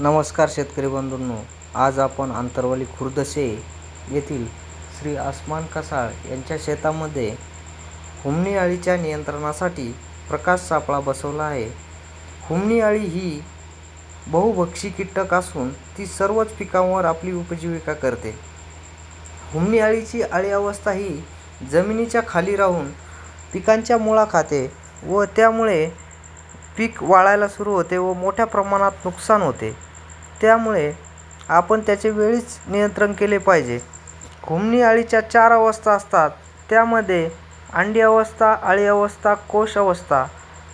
नमस्कार शेतकरी बंधूंनो आज आपण आंतरवाली खुर्दसे येथील श्री आसमान कसाळ यांच्या शेतामध्ये हुमणी अळीच्या नियंत्रणासाठी प्रकाश सापळा बसवला आहे. हुमणी अळी ही बहुभक्षी कीटक असून ती सर्वच पिकांवर आपली उपजीविका करते. हुमणी अळीची अळी अवस्था ही जमिनीच्या खाली राहून पिकांच्या मुळा खाते व त्यामुळे पीक वाळायला सुरू होते व मोठ्या प्रमाणात नुकसान होते. त्यामुळे आपण त्याचे वेळीच नियंत्रण केले पाहिजे. घुमणी अळीच्या चार अवस्था असतात. त्यामध्ये अंडी अवस्था अळी अवस्था कोश अवस्था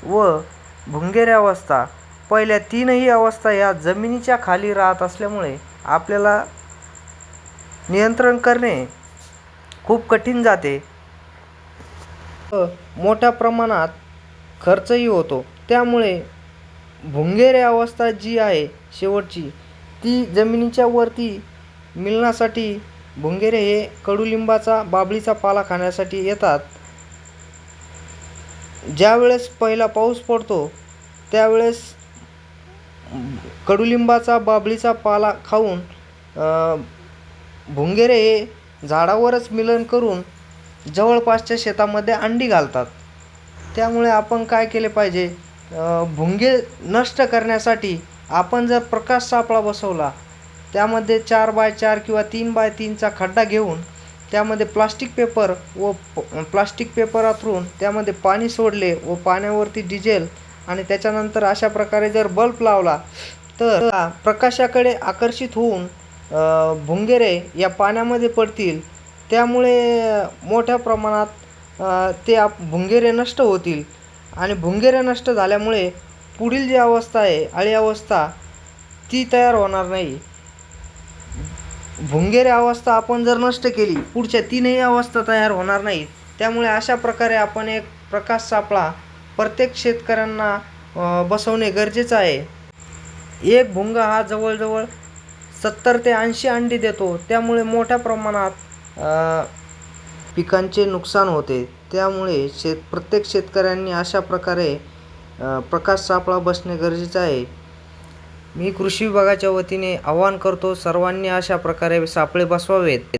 व भुंगेऱ्या अवस्था. पहिल्या तीनही अवस्था ह्या जमिनीच्या खाली राहत असल्यामुळे आपल्याला नियंत्रण करणे खूप कठीण जाते. व मोठ्या प्रमाणात खर्चही होतो. त्यामुळे भुंगेरे अवस्था जी आहे शेवटची ती जमिनीच्या वरती मिळण्यासाठी भुंगेरे हे कडुलिंबाचा बाबळीचा पाला खाण्यासाठी येतात. ज्यावेळेस पहिला पाऊस पडतो त्यावेळेस कडुलिंबाचा बाबळीचा पाला खाऊन भुंगेरे हे झाडावरच मिलन करून जवळपासच्या शेतामध्ये अंडी घालतात. त्यामुळे आपण काय केले पाहिजे? भुंगे नष्ट करण्यासाठी आपण जर प्रकाश सापळा बसवला त्यामध्ये चार बाय चार किंवा तीन बाय तीनचा खड्डा घेऊन त्यामध्ये प्लास्टिक पेपर व प्लास्टिक पेपर अंथरून त्यामध्ये पाणी सोडले व पाण्यावरती डिझेल आणि त्याच्यानंतर अशा प्रकारे जर बल्ब लावला तर प्रकाशाकडे आकर्षित होऊन भुंगेरे या पाण्यामध्ये पडतील. त्यामुळे मोठ्या प्रमाणात ते आप भुंगेरे नष्ट होतील. आणि भुंगेऱ्या नष्ट झाल्यामुळे पुढील जी अवस्था आहे अळी अवस्था ती तयार होणार नाही. भुंगेऱ्या अवस्था आपण जर नष्ट केली पुढच्या तीनही अवस्था तयार होणार नाहीत. त्यामुळे अशा प्रकारे आपण एक प्रकाश सापळा प्रत्येक शेतकऱ्यांना बसवणे गरजेचं आहे. एक भुंगा हा जवळजवळ सत्तर ते ऐंशी अंडी देतो. त्यामुळे मोठ्या प्रमाणात पिकांचे नुकसान होते. त्यामुळे शेत प्रत्येक शेतकऱ्यांनी अशा प्रकारे प्रकाश सापळा बसणे गरजेचं आहे. मी कृषी विभागाच्या वतीने आवाहन करतो सर्वांनी अशा प्रकारे सापळे बसवावेत.